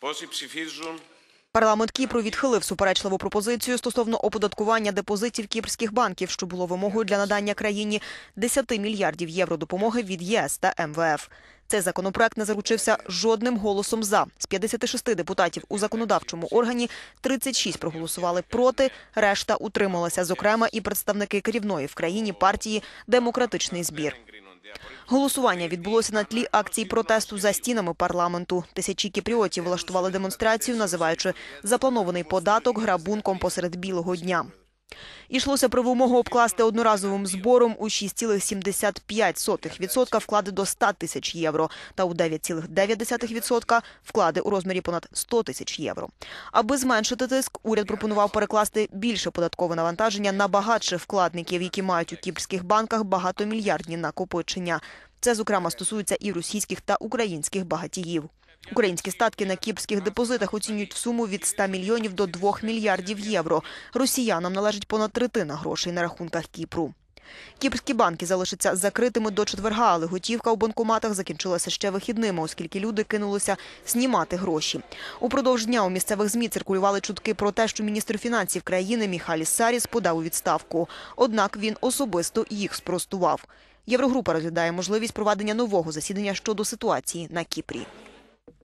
Πόσοι ψηφίζουν Парламент Кіпру відхилив суперечливу пропозицію стосовно оподаткування депозитів кіпрських банків, що було вимогою для надання країні 10 мільярдів євро допомоги від ЄС та МВФ. Цей законопроект не заручився жодним голосом за. З 56 депутатів у законодавчому органі 36 проголосували проти, решта утрималася, зокрема і представники керівної в країні партії «Демократичний збір». Голосування відбулося на тлі акцій протесту за стінами парламенту. Тисячі кіпріотів влаштували демонстрацію, називаючи запланований податок грабунком посеред білого дня. Ішлося про вимогу обкласти одноразовим збором у 6,75% вклади до 100 тисяч євро та у 9,9% вклади у розмірі понад 100 тисяч євро. Аби зменшити тиск, уряд пропонував перекласти більше податкове навантаження на багатших вкладників, які мають у кіпрських банках багатомільярдні накопичення. Це, зокрема, стосується і російських та українських багатіїв. Українські статки на кіпрських депозитах оцінюють в суму від 100 мільйонів до 2 мільярдів євро. Росіянам належить понад третина грошей на рахунках Кіпру. Кіпрські банки залишаться закритими до четверга, але готівка у банкоматах закінчилася ще вихідними, оскільки люди кинулися знімати гроші. Упродовж дня у місцевих ЗМІ циркулювали чутки про те, що міністр фінансів країни Міхалі Саріс подав у відставку. Однак він особисто їх спростував. Єврогрупа розглядає можливість проведення нового засідання щодо ситуації на Кіпрі.